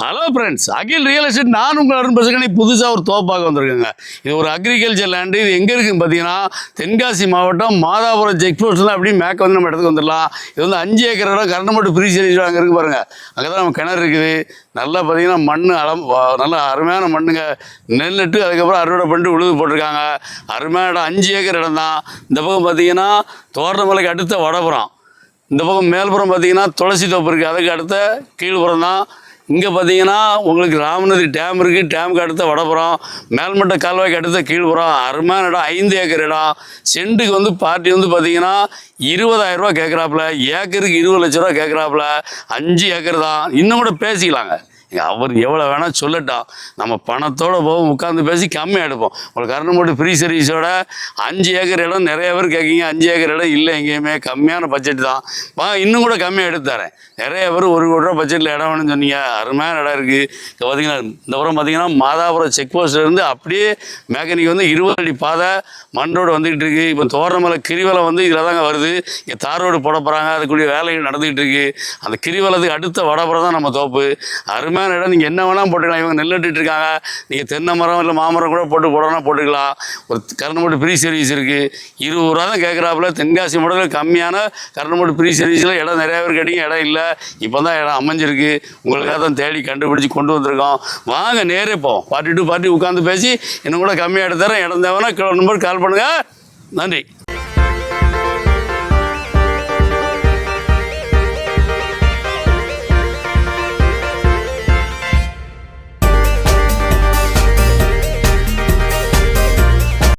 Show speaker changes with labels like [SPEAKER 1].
[SPEAKER 1] Hello friends Akhil real estate நான் உங்கள் அருண் பசங்கனி புதுசாக ஒரு தோப்பாக வந்திருக்கேங்க. இது ஒரு அக்ரிகல்ச்சர் லேண்டு இது எங்கே இருக்குன்னு பார்த்தீங்கன்னா தென்காசி மாவட்டம் மாதாபுரம் செக் போஸ்ட்டில் அப்படியே மேக்க வந்து நம்ம இடத்துக்கு வந்துடலாம். இது வந்து அஞ்சு ஏக்கர் இடம் கரண்ட் மட்டும் ஃப்ரீ சர்வீஸ் அங்கே இருக்கு பாருங்கள் அங்கே தான் நம்ம கிணறு இருக்குது. நல்லா பார்த்தீங்கன்னா மண் அளம் நல்லா நல்ல அருமையான மண்ணுங்க. நெல் நட்டு அதுக்கப்புறம் அறுவடை பண்ணிட்டு உழுது போட்டிருக்காங்க. அருமையான இடம் அஞ்சு ஏக்கர் இடம் தான் இந்த பக்கம் பார்த்தீங்கன்னா தோரணமலைக்கு அடுத்த வடபுறம். இந்த பக்கம் மேல்புறம் பார்த்தீங்கன்னா துளசி தோப்பு இருக்குது அதுக்கு அடுத்த கீழ்புறம் தான் இங்கே பார்த்தீங்கன்னா உங்களுக்கு ராமநதி டேம் இருக்குது டேமுக்கு அடுத்த வடபுறம் மேல்மட்ட கால்வாய்க்கு அடுத்த கீழ்புறம் அருமையான இடம். ஐந்து ஏக்கர் இடம். சென்ட்டுக்கு வந்து பார்ட்டி வந்து பார்த்தீங்கன்னா இருபதாயிரம் ரூபா கேட்குறாப்புல ஏக்கருக்கு இருபது லட்ச ரூபா கேட்குறாப்புல அஞ்சு ஏக்கர் தான். இன்னும் கூட பேசிக்கலாங்க. அவர் எவ்வளோ வேணால் சொல்லட்டும். நம்ம பணத்தோடு போவோம் உட்காந்து பேசி கம்மியாக எடுப்போம். உங்களுக்கு கரண்ட் ஃப்ரீ சர்வீஸோட அஞ்சு ஏக்கர் இடம் நிறைய பேர் கேட்கீங்க அஞ்சு ஏக்கர் இடம் இல்லை எங்கேயுமே. கம்மியான பட்ஜெட் தான். வா இன்னும் கூட கம்மியாக எடுத்து தரேன். நிறைய பேர் ஒரு கோடி ரூபா பட்ஜெட்டில் இடம் வேணும்னு சொன்னீங்க. அருமையான இடம் இருக்குது இப்போ பார்த்தீங்கன்னா இந்த புறம் பார்த்தீங்கன்னா மாதாபுரம் செக் போஸ்ட்லேருந்து அப்படியே மேக்கனிக் வந்து இருபது அடி பாதை மண் ரோடு வந்துக்கிட்டு இருக்கு. இப்போ தோரணமலை கிரிவலம் வந்து இதில் தாங்க வருது. இங்கே தார் ரோடு போட போகிறாங்க அதுக்குரிய வேலைகள் நடந்துக்கிட்டு இருக்கு. அந்த கிரிவலத்துக்கு அடுத்த வடபுறம் தான் நம்ம தோப்பு. அருமை அருமையான இடம் நீங்கள் என்ன வேணால் போட்டுக்கலாம். இவங்க நெல் இருக்காங்க. நீங்கள் தென்னை மரம் இல்லை மாமரம் கூட போட்டு போடணும் போட்டுக்கலாம். ஒரு கரண்ட் போட்டு ஃப்ரீ சர்வீஸ் இருக்குது இருபது ரூபா தான் கேட்குறாப்புல தென்காசி மாடலில் கம்மியான கரண்ட் போட்டு ஃப்ரீ சர்வீஸில் இடம் நிறையா பேர் கேட்டீங்க. இடம் இல்லை. இப்போ தான் இடம் அமைஞ்சிருக்கு. உங்களுக்காக தான் தேடி கண்டுபிடிச்சி கொண்டு வந்திருக்கோம். வாங்க நேரே போவோம் பார்ட்டி டு பார்ட்டி உட்காந்து பேசி இன்னும் கூட கம்மியாக எடுத்து இடம் தேவைன்னா நம்பர் கால் பண்ணுங்கள் நன்றி.